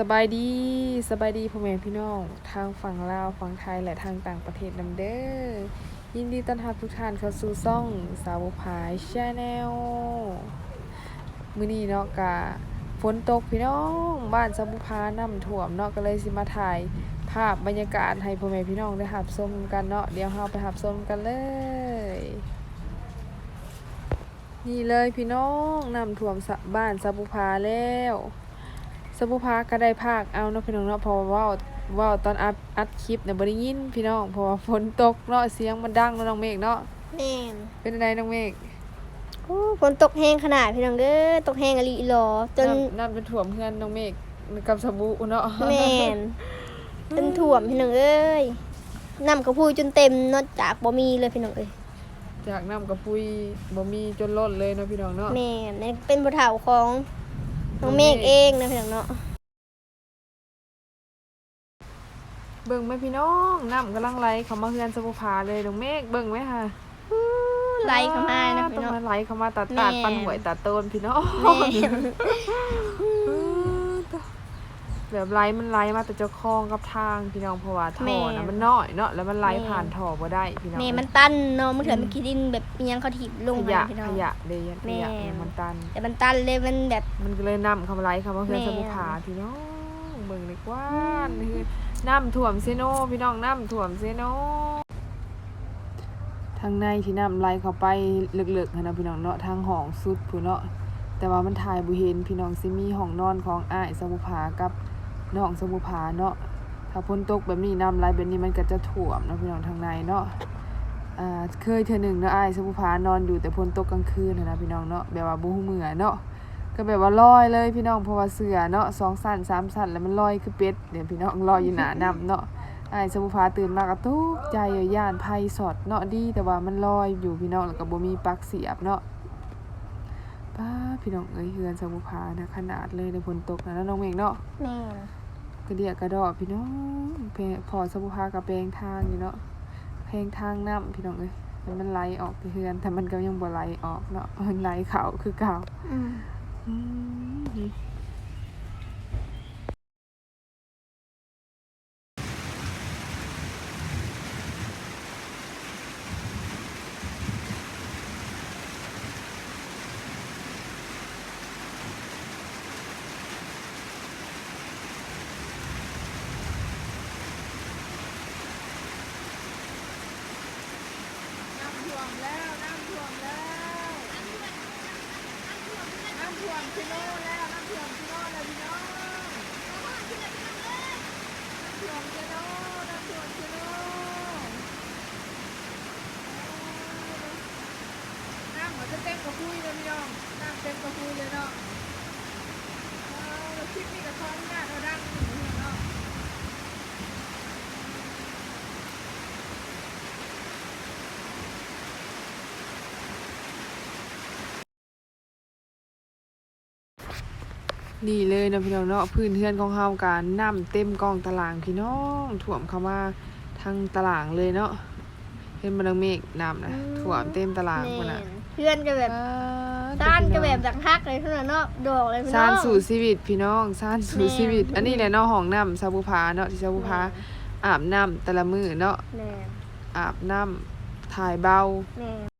สบายดีสบายดีพ่อแม่พี่น้องทางฝั่งลาวฝั่งไทยและทางต่างประเทศนำเด้อยินดีต้อนรับทุกท่านเข้าสู่ซ่องสาวพายชาแนลมื้อนี้เนาะกะฝนตกพี่น้องบ้านสาวพาน้ำท่วมเนาะก็เลยสิมาถ่ายภาพบรรยากาศให้พ่อแม่พี่น้องได้รับชมกันเนาะเดี๋ยวเราไปรับชมกันเลยนี่เลยพี่น้องน้ำท่วมบ้านสาวพาแล้ว สบุพาก็ได้ภาคเอาเนาะพี่น้องเนาะเพอว่าเว่าตอนอัดอัดคลิปเนี่ยบ่ได้ยินพี่น้องเพราะว่าฝนตกเนาะเสียงมันดังเนาะน้องเมฆเนาะแม่นเป็นไดน้องเมฆโอ้ฝนตกแห้งขนาดพี่น้องเอ้ยตกแห้งอลีหลอจนน้ำน้ำเป็นถ่วมเพื่อนน้องเมฆกับสบู่เนาะแม่นจนท่วมพี่น้องเอ้ยน้ำกระพุ้ยจนเต็มเนอกจากบ่มีเลยพี่น้องเอ้ยจากน้ำกับปุยบ่มีจนล้นเลยเนาะพี่น้องเนาะแม่นนี่เป็นบ่เฒ่าของ น้องเมฆเองนะพี่น้องเนาะเบิ่งไหมพี่น้องน้ำกำลังไหลเข้ามาเฮือนสบุพาเลยน้องเมฆเบิ่งไหมค่ะไหลเข้ามานะพี่ต้องน้องมาไหลเข้ามาตัดแม่ตัดปันหวยตัดต้นพี่น้อง แม่นแบบไหลมันไหลมาแต่เจ้าคลองกับทางพี่น้องเพราะว่าท่แม่อนะมันน้อยเนาะแล้วมันไหลแม่ผ่านท่อบ่ได้พี่น้องแม่มันตันเนาะมันเถื่อนมันขี้ดินแบบอิหยังเขาถีบลงขมายะพี่น้อขงยะเลยขแม่ยะเนี่ยมันตัน แต่มันตันเลยมันแบบมันก็เลยนำคำไหลคำว่าเฮือนแม่สมุผาพี่น้องเบิ่งเลยกว่านี่คือน้ำท่วมเซโนพี่น้องน้ำท่วมเซโนทางในที่น้ำไหลเข้าไปลึกๆหั้นนะพี่น้องเนาะทางห้องสุดผู้เนาะแต่ว่ามันถ่ายบ่เห็นพี่น้องสิมีห้องนอนของอ้ายสมุผากับ น้องสมุผาเนาะถ้าฝนตกแบบนี้น้ำไหลแบบนี้มันก็จะท่วมนะพี่น้องทางในเนาะอ่าเคยเทื่อหนึ่งเนาะไอ้สมุผานอนอยู่แต่ฝนตกกลางคืนนะพี่น้องเนาะแบบว่าบ่ฮู้เมือเนาะก็แบบว่าลอยเลยพี่น้องเพราะว่าเสือเนาะสองสั้นสามสั้นแล้วมันลอยคือเป็ดเนี่ยวพี่น้องลอยอยู่หนาน้ำเนาะไอ้สมุภาตื่นมาก็ตกใจเอ่ยย่านภัยสอดเนาะดีแต่ว่ามันลอยอยู่พี่น้องแล้วก็บ่มีปลักเสียบเนาะ ป้าพี่น้องเอ้ยเฮือนสมุภานะขนาดเลยในฝนตกนะแล้วน้องเมฆเนาะแม่นกระเดียกระดอกพี่น้องเพพอสมุภากับแปลงทางอยู่เนาะเพลงทางน้ำพี่น้องเอ้ยแล้วมันไหลออกที่เฮือน แต่มันก็ยังบ่ไหลออกเนาะมันไหลเข้าคือเก่าอืม อืมน้ำท่วมแล้ว น้ำท่วมแล้ว น้ำท่วมชิโน่แล้วน้ำท่วมชิโน่แล้วพี่น้องน้ำท่วมชิโน่น้ำท่วมชิโน่น้ำเหมือนจะเต็มกระพุ้ยเลยพี่น้องน้ำเต็มกระพุ้ยเลยเนาะเราแล้วคลิปนี้กับท้องหน้าเราดังอยู่พี่น้องเนาะ นี่เลยเนาะพี่น้องเนาะพื้นเทือนของเฮาการน้ำเต็มกองตารางพี่น้องท่วมเข้ามาทางตารางเลยเนาะเห็นมันดังเมฆน้ำนะท่วมเต็มตารางพุ่นแม่น่ะนเพื่อนก็แบบซ่านก็แบบดักฮักเลยเท่านั้นเนาะดอกเลยพี่น้องซ่านสู่ชีวิตพี่น้องซ่านสู่แม่ชีวิต อันนี้แหละเนาะห้องน้ำซาบุพาเนาะที่ซาบุพาอาบน้ำแต่ละมื้อเนาะแม่นอาบน้ำถ่ายเบาแม่น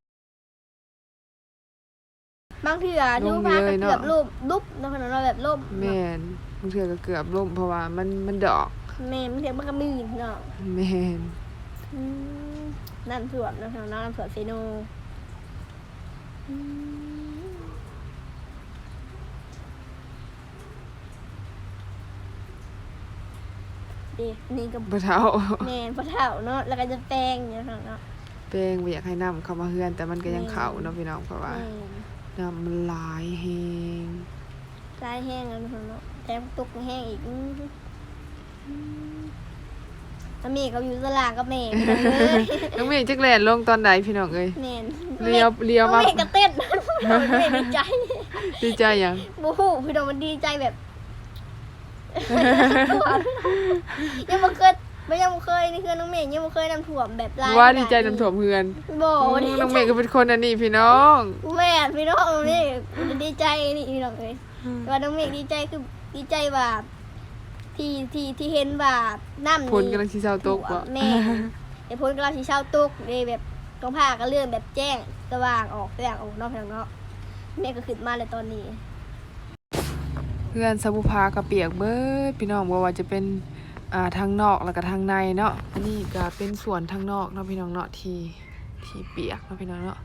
บางทีอะลทุงกไปพาเลก็ยเนาะเกือบรูปลุบเนาะขนาดเราแบบล่มแม่นบางเทื่อก็เกือบล่มเพราะว่ามันมันดอกแม่นบางทีมันก็มีเนาะแม่นอืมน้ำสวนเนาะน้ำสวนเซโนอืมดีนี่ก็บ่เท่าแม่นพระเท่าเนาะแล้วก็จะแป้งเนี่ยเนาะแป้งบ่อยากให้น้ำเข้ามาเฮือน แต่มันก็ยังเข้าเนาะพี่น้องเพราะว่าแม่ นน้ำมันหลายแฮงทรายแห้งแล้วเนาะแถมตุกแห้งอีกอื้อหืออืมแล้วแม่เขาอยู่ตารางกับแม่พี่น้องเอ้ยน้องเมฆจักแล่นลงตอนใดพี่น้องเอ้ยแม่นเลี้ยวเลี้ยวมาแม่ก็เต้นแม่ดีใจ ดีใจหยังบูฮูพี่น้องมันดีใจแบบยังบ่เคย ไม่ยังบ่เคยนี่คือน้องเมย์ยังบ่เคยน้ำท่วมแบบลายว่าดีใจน้ำท่วมเฮือนบ่อืมดีน้องเมฆก็เป็นคนอันนี้พี่น้อง แม่พี่น้องนี่ดีใจนี่พี่น้องเอ้ยว่าน้องเมย์ดีใจคือดีใจว่าที่ที่ที่เห็นว่าน้ำฝนกำลังสิเช้าตกบ่แม่ไอ้ฝนกำลังสิเช้าตกเลยแบบต้องพาก็เรื่องแบบแจ้งสว่างออกสว่างออกเนอกพี่น้องเนาะแม่ก็ขึ้นมาเลยตอนนี้ เพื่อนสบุภากับเปียกเบิดพี่น้องบ่ว่าจะเป็น อ่าทางนอกแล้วก็ทางในเนาะอันนี้ก็เป็นส่วนทางนอกเนาะพี่น้องเนาะที่ที่เปียกเนาะพี่น้องเนาะ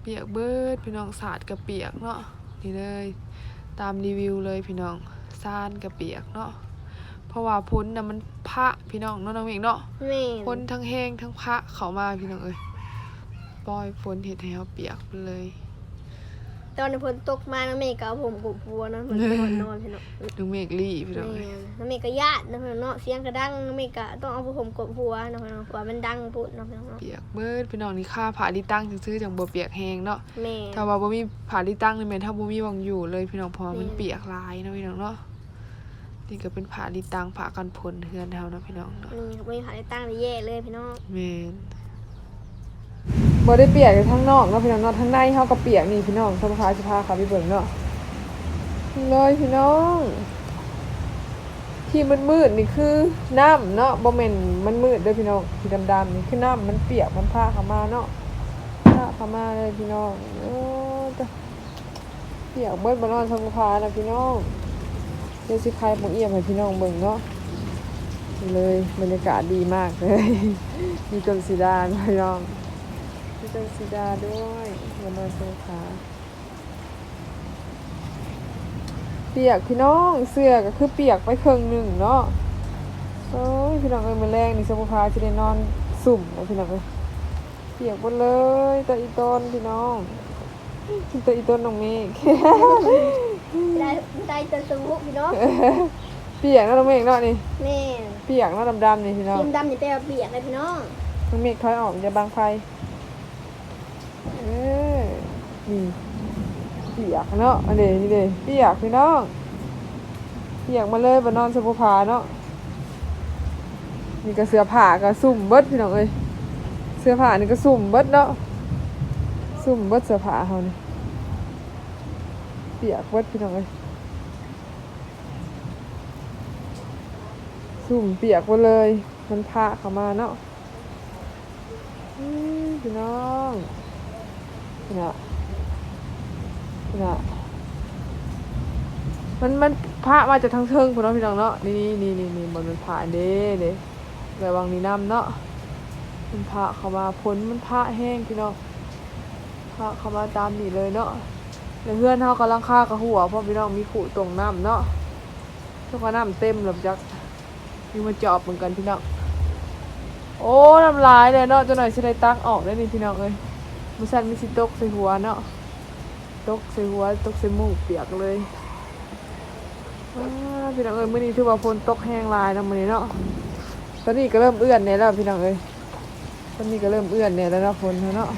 เปียกเบิดพี่น้องสาดกับเปียกเนาะนี่เลยตามรีวิวเลยพี่น้องซานกับเปียกเนาะเพราะว่าพ้นน่ะมันพระพี่น้องเนาะน้องเองเนาะแม่พ้นทั้งแห้งทั้งพระเขามาพี่น้องเอ้ยปล่อยฝนเห็ดให้เฮาเปียกไปเลย ตอนที่ฝนตกมาน้องเมย์ก็เอาผมกบพัวเนาะมันนอนนอนพี่น้องดูเมฆลี่พี่น้องแม่เอ้ยน้องเมย์ก็ญาติเนาะพี่น้องเนาะเสียงก็ดังน้องเมย์ก็ต้องเอาผมกบพัวเนาะพี่น้องเพราะว่ามันดังปุ๊บเนาะพี่น้องเนาะเปียกเบิดพี่น้องนี่ค่าผาที่ตั้งซื้อๆจังบ่เปียกแห้งเนาะแม่ถ้าว่าบ่มีผาที่ตั้งนี่แม่นถ้าบ่มีหวังอยู่เลยพี่น้องเพราะว่ามันแม่นเปียกหลายเนาะพี่น้องเนาะนี่ก็เป็นผาที่ตั้งผากันฝนเฮือนเฮาเนาะพี่น้องเนาะนี่ก็ไม่มีผ่าได้ตั้งได้แย่เลยพี่น้องแม่น บ่ได้เปียกอยู่ข้งนอกเนาะพี่น้องเนาะข้งในเฮาก็เปียกนี่พี่น้องสภาสิพาค่ะพี่เบิ่งเนาะเลยพี่น้อง ที่มันมืดๆนี่คือน้ำเนาะบ่แม่นมันมืดเด้อพี่น้องที่ดำๆนี่คือน้ำมันเปียกมันพาเข้ามาเนาะพาเข้ามาเลยพี่น้องโอ้จ้ะเปียกเบิดบ่นอนสมุพานะพี่น้องเดี๋ยวสิคายหมกเอี่ยมให้พี่น้องเบิ่งเนาะเลยบรรยากาศดีมากเลย มีต้นสีดาด้วยพี่น้อง มีต้นสีดาด้วยบนนอนสมุพาเปียกพี่น้องเสื้อก็คือเปียกไปครึ่งหนึ่งเนาะโอ้ยพี่น้องเอ้ยมื้อแรงนี่สมุภาจะได้นอนสุ่มนะพี่น้องเอ้ยเปียกหมดเลยแต่อีต้นพี่น้องแต่อีต้นน้องเมฆได้ได้จนสมุกพี่น้องเปียกเนาะน้องเมฆเนาะนี่แม่เปียกเนาะดำๆนี่พี่น้องทีมดำนี่ไปเอาเปียกเลยพี่น้องน้องเมฆถอยออกอย่าบังไฟ เออนี่เปียกเนาะอันนี้นี่เด้เปียกพี่น้องเปียกมาเลยบนนอนสมุภาเนาะนี่ก็เสื้อผ้าก็สุ่มเบิดพี่น้องเอ้ยเสื้อผ้านี่ก็สุ่มเบิดเนาะสุ่มเบิดเสื้อผ้าเฮานี่เปียกเบิดพี่น้องเอ้ยสุ่มเปียกหมดเลยมันพาเข้ามาเนาะพี่น้อง พี่น่ะพี่น่ะมันมันพระมาจากทางเทิงพี่น้องพี่น้องเนาะนี่นี่นี่นี่บนมันพระเด้เด้ระวังนี่น้ำเนาะมันพระเข้ามาพ้นมันพระแห้งพี่น้องพระเข้ามาตามนี่เลยเนาะแล้วเพื่อนเฮากำลังฆ่ากระหัวพราะพี่น้องมีขู่ตรงน้ำเนาะทุกคนน้ำเต็มหลับจักมีมาจอบเหมือนกันพี่น้องโอ้น้ำลายเลยเนาะจะหน่อยสิได้ตักออกได้นี่พี่น้องเอ้ย มือสั่นมีสิตกใส่หัวเนาะตกใส่หัวตกใส่หมูกเปียกเลยอ้าพี่น้องเอ้ยมื้อนี้ถือว่าฝนตกแห้งลายนะมื้อนี้เนาะตอนนี้ก็เริ่มเอื้อนเนี่ยแล้วพี่น้องเอ้ยตอนนี้ก็เริ่มเอื้อนเนี่ยแล้วเนาะฝนเนาะ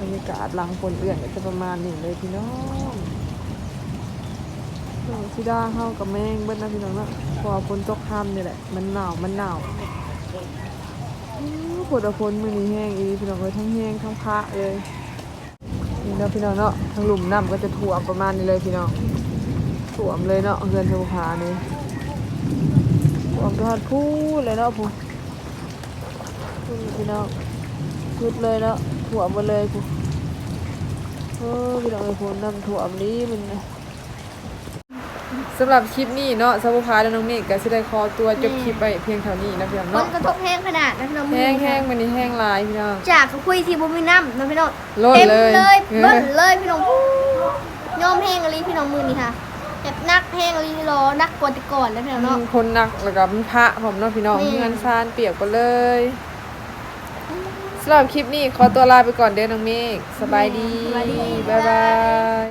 บรรยากาศหลังฝนเอื้อนก็จะประมาณนี้เลยพี่น้องน้องสิดาเข้ากับแมงเบิ้ลนะพี่น้องเนาะพอฝนตกค่ำนี่แหละ มันหนาวมันหนาว ฝนเอาฝนมือนี้แห้งอีพี่น้องเอ้ยทั้งแห้งทั้งพระเลยนี่เนาะพี่น้องเนาะทั้งหลุมน้ำก็จะท่วมประมาณนี้เลยพี่น้องท่วมเลยเนาะเงินทุกผานี่ผมทอดพูดเลยเนาะพูพี่น้องพูดเลยเนาะถั่วหมดเลยผมเออพี่น้องไอ้ผมนำถั่วมันนี้มันนะ สำหรับคลิปนี้เนาะสาวพาและน้องเมฆก็สิได้ขอตัวจบคลิปไปเพียงเท่านี้นะพี่น้องฝนเนาะกระทบแห้งขนาดนะพี่น้องแห้งแห้งวันนี้แห้งหลายพี่น้องจากเขาคุยที่บุมีน้ำนะพี่น้องโลดเต็มเลยเลยเออเบิ้ลเลยพี่น้องยอมแห้งอะไรพี่น้องมือนี่ค่ะแบบนักแห้งอะไรรอนักกว่าแต่ก่อนแล้วพี่น้องเนาะคนหนักแล้วก็เป็นพระผมเนาะพี่น้องแม่เงินซานเปียกไปเลยสำหรับคลิปนี้ขอตัวลาไปก่อนเด้อน้องเมฆสบายดีสบายดีบ๊ายบาย